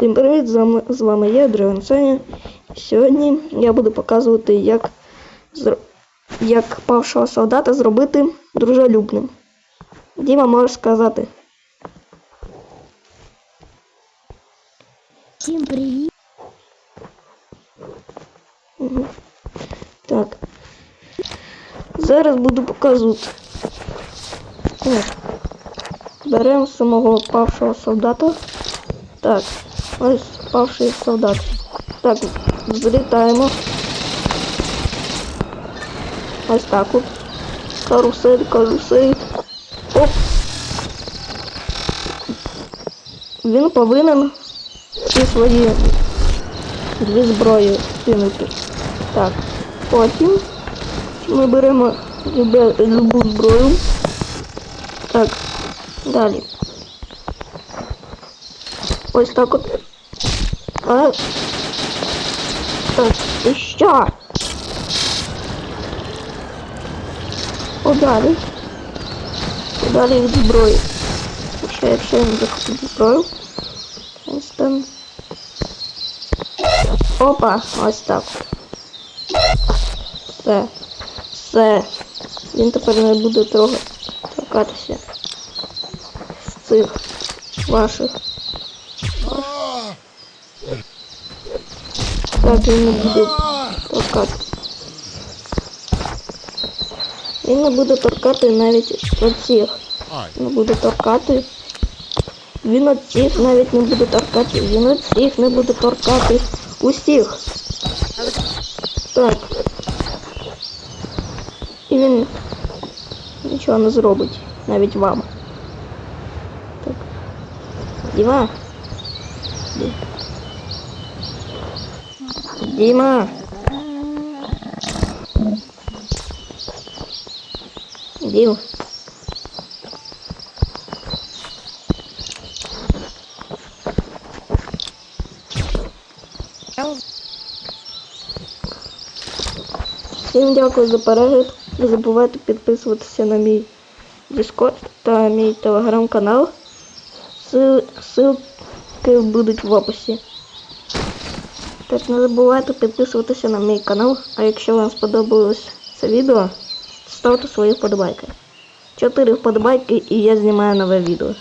Всім привіт! З вами, я, Драгон Саня. Сьогодні я буду показувати, як, як павшого солдата зробити дружелюбним. Діма, можеш сказати. Всім привіт! Так. Зараз буду показувати. Так. Беремо самого павшого солдата. Так. Ось павший солдат. Так, злітаємо. Ось так от. Карусель, карусель. Оп. Він повинен всі свої дві зброї кинути. Так. Потім ми беремо любу зброю. Так. Далі. Ось так от. А... Так, і що? Подалі. Подалі від зброї. Ще якщо я не захоплю зброю. Ось там. Опа, ось так. Все. Все. Він тепер не буде трогати, торкатися з цих ваших. Так, він не буде торкатися. Він не буде торкати навіть оцих. Не буде торкати. Він оцих навіть не буде торкати. Він оцих не буде торкати. Усіх. Так. І він нічого не зробить. Навіть вам. Так. Діма. Ді- Діма. Дім. Всім дякую за перегляд. Не забувайте підписуватися на мій Discord та мій телеграм-канал. Ссылки будуть в описі. Так, не забувайте підписуватися на мій канал, а якщо вам сподобалось це відео, ставте свої вподобайки. Чотири вподобайки і я знімаю нове відео.